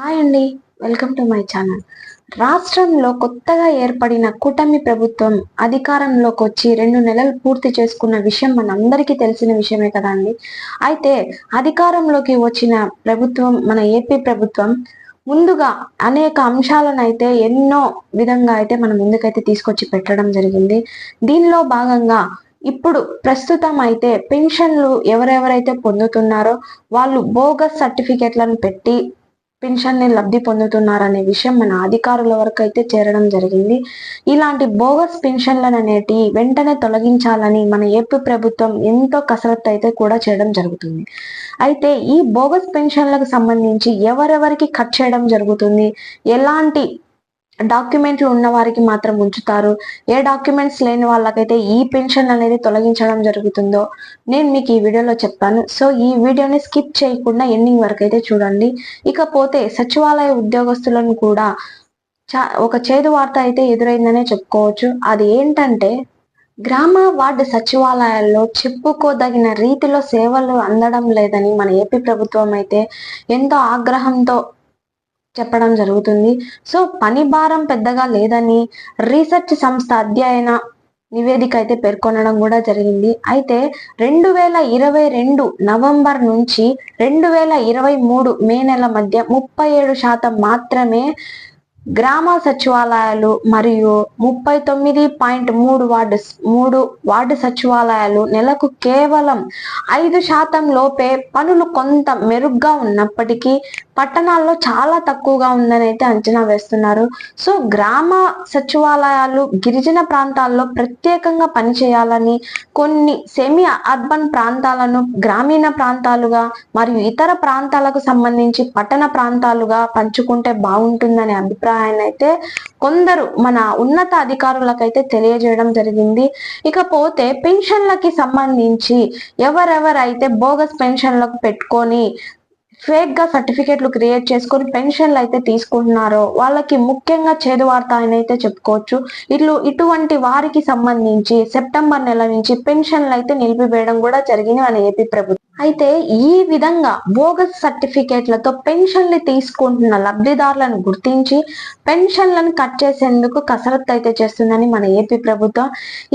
Hi అండి. Welcome to my channel. రాష్ట్రంలో కొత్తగా ఏర్పడిన కూటమి ప్రభుత్వం అధికారంలోకి వచ్చి రెండు నెలలు పూర్తి చేసుకున్న విషయం మనందరికీ తెలిసిన విషయమే కదండి అయితే అధికారంలోకి వచ్చిన ప్రభుత్వం మన ఏపీ ప్రభుత్వం ముందుగా అనేక అంశాలను అయితే ఎన్నో విధంగా అయితే మన ముందుకైతే తీసుకొచ్చి పెట్టడం జరిగింది. దీనిలో భాగంగా ఇప్పుడు ప్రస్తుతం అయితే పెన్షన్లు ఎవరెవరైతే పొందుతున్నారో వాళ్ళు బోగస్ సర్టిఫికెట్లను పెట్టి పెన్షన్ని లబ్ధి పొందుతున్నారనే విషయం మన అధికారుల వరకు అయితే చేరడం జరిగింది. ఇలాంటి బోగస్ పెన్షన్లను అనేటి వెంటనే తొలగించాలని మన ఏపీ ప్రభుత్వం ఎంతో కసరత్తు అయితే కూడా చేయడం జరుగుతుంది. అయితే ఈ బోగస్ పెన్షన్లకు సంబంధించి ఎవరెవరికి కట్ చేయడం జరుగుతుంది? ఎలాంటి డాక్యుమెంట్లు ఉన్న వారికి మాత్రం ఉంచుతారు. ఏ డాక్యుమెంట్స్ లేని వాళ్ళకైతే ఈ పెన్షన్ అనేది తొలగించడం జరుగుతుందో నేను మీకు ఈ వీడియోలో చెప్తాను. సో ఈ వీడియోని స్కిప్ చేయకుండా ఎండింగ్ వరకు అయితే చూడండి. ఇకపోతే సచివాలయ ఉద్యోగస్తులను కూడా చా ఒక చేదు వార్త అయితే ఎదురైందనే చెప్పుకోవచ్చు. అది ఏంటంటే గ్రామ వార్డు సచివాలయాల్లో చెప్పుకోదగిన రీతిలో సేవలు అందడం లేదని మన ఏపీ ప్రభుత్వం అయితే ఎంతో ఆగ్రహంతో చెప్పడం జరుగుతుంది. సో పని భారం పెద్దగా లేదని రీసెర్చ్ సంస్థ అధ్యయన నివేదిక అయితే పేర్కొనడం కూడా జరిగింది. అయితే రెండు వేల ఇరవై రెండు నవంబర్ నుంచి రెండు వేల ఇరవై మూడు మే నెల మధ్య ముప్పై ఏడు శాతం మాత్రమే గ్రామ సచివాలయాలు మరియు ముప్పై తొమ్మిది పాయింట్ మూడు వార్డు మూడు వార్డు సచివాలయాలు నెలకు కేవలం ఐదు శాతం లోపే పనులు కొంత మెరుగ్గా ఉన్నప్పటికీ పట్టణాల్లో చాలా తక్కువగా ఉందని అయితే అంచనా వేస్తున్నారు. సో గ్రామ సచివాలయాలు గిరిజన ప్రాంతాల్లో ప్రత్యేకంగా పనిచేయాలని కొన్ని సెమీ అర్బన్ ప్రాంతాలను గ్రామీణ ప్రాంతాలుగా మరియు ఇతర ప్రాంతాలకు సంబంధించి పట్టణ ప్రాంతాలుగా పంచుకుంటే బాగుంటుందనే అభిప్రాయాన్ని అయితే కొందరు మన ఉన్నత అధికారులకైతే తెలియజేయడం జరిగింది. ఇకపోతే పెన్షన్లకి సంబంధించి ఎవరెవరైతే బోగస్ పెన్షన్లకు పెట్టుకొని ఫేక్గా సర్టిఫికేట్లు క్రియేట్ చేసుకొని పెన్షన్లు అయితే తీసుకుంటున్నారో వాళ్ళకి ముఖ్యంగా చేదు వార్త అని అయితే చెప్పుకోవచ్చు. ఇట్లు ఇటువంటి వారికి సంబంధించి సెప్టెంబర్ నెల నుంచి పెన్షన్లు అయితే నిలిపివేయడం కూడా జరిగింది మన ఏపీ ప్రభుత్వం. అయితే ఈ విధంగా బోగస్ సర్టిఫికేట్లతో పెన్షన్లు తీసుకుంటున్న లబ్ధిదారులను గుర్తించి పెన్షన్లను కట్ చేసేందుకు కసరత్తు అయితే చేస్తుందని మన ఏపీ ప్రభుత్వం.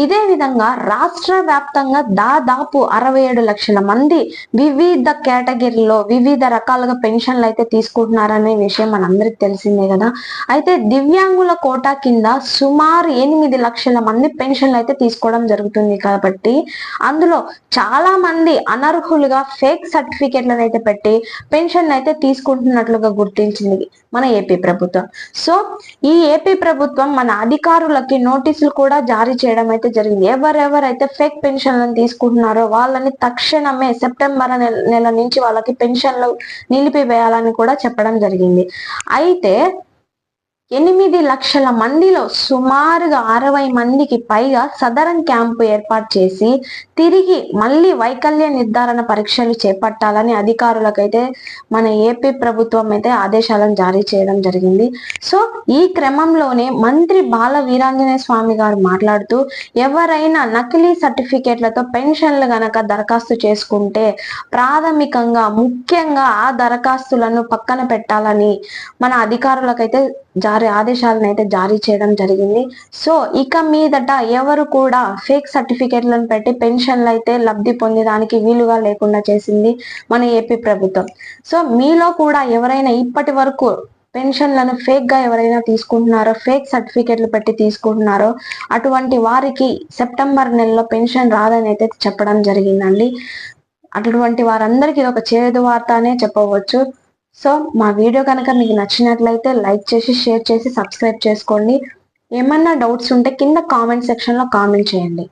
ఇదే విధంగా రాష్ట్ర వ్యాప్తంగా దాదాపు అరవై ఏడు లక్షల మంది వివిధ కేటగిరీలో వివిధ రకాలుగా పెన్షన్లు అయితే తీసుకుంటున్నారనే విషయం మనందరికి తెలిసిందే కదా. అయితే దివ్యాంగుల కోటా కింద సుమారు ఎనిమిది లక్షల మంది పెన్షన్లు అయితే తీసుకోవడం జరుగుతుంది కాబట్టి అందులో చాలా మంది అనర్హులు విధాలుగా ఫేక్ సర్టిఫికేట్లను అయితే పెట్టి పెన్షన్ అయితే తీసుకుంటున్నట్లుగా గుర్తించింది మన ఏపీ ప్రభుత్వం. సో ఈ ఏపీ ప్రభుత్వం మన అధికారులకి నోటీసులు కూడా జారీ చేయడం అయితే జరిగింది. ఎవరెవరైతే ఫేక్ పెన్షన్లను తీసుకుంటున్నారో వాళ్ళని తక్షణమే సెప్టెంబర్ నెల నుంచి వాళ్ళకి పెన్షన్లు నిలిపివేయాలని కూడా చెప్పడం జరిగింది. అయితే ఎనిమిది లక్షల మందిలో సుమారుగా అరవై మందికి పైగా సదరన్ క్యాంపు ఏర్పాటు చేసి తిరిగి మళ్ళీ వైకల్య నిర్ధారణ పరీక్షలు చేపట్టాలని అధికారులకైతే మన ఏపీ ప్రభుత్వం అయితే ఆదేశాలను జారీ చేయడం జరిగింది. సో ఈ క్రమంలోనే మంత్రి బాల వీరాంజనేయ స్వామి గారు మాట్లాడుతూ ఎవరైనా నకిలీ సర్టిఫికేట్లతో పెన్షన్లు గనక దరఖాస్తు చేసుకుంటే ప్రాథమికంగా ముఖ్యంగా ఆ దరఖాస్తులను పక్కన పెట్టాలని మన అధికారులకైతే జారీ ఆదేశాలను అయితే జారీ చేయడం జరిగింది. సో ఇక మీదట ఎవరు కూడా ఫేక్ సర్టిఫికేట్లను పెట్టి పెన్షన్లు అయితే లబ్ధి పొందేదానికి వీలుగా లేకుండా చేసింది మన ఏపీ ప్రభుత్వం. సో మీలో కూడా ఎవరైనా ఇప్పటి వరకు పెన్షన్లను ఫేక్గా ఎవరైనా తీసుకుంటున్నారో ఫేక్ సర్టిఫికేట్లు పెట్టి తీసుకుంటున్నారో అటువంటి వారికి సెప్టెంబర్ నెలలో పెన్షన్ రాదని అయితే చెప్పడం జరిగిందండి. అటువంటి వారందరికీ ఇది ఒక చేదు వార్త అనే చెప్పవచ్చు. సో మా వీడియో కనుక మీకు నచ్చినట్లయితే లైక్ చేసి షేర్ చేసి సబ్స్క్రైబ్ చేసుకోండి. ఏమన్నా డౌట్స్ ఉంటే కింద కామెంట్ సెక్షన్లో కామెంట్ చేయండి.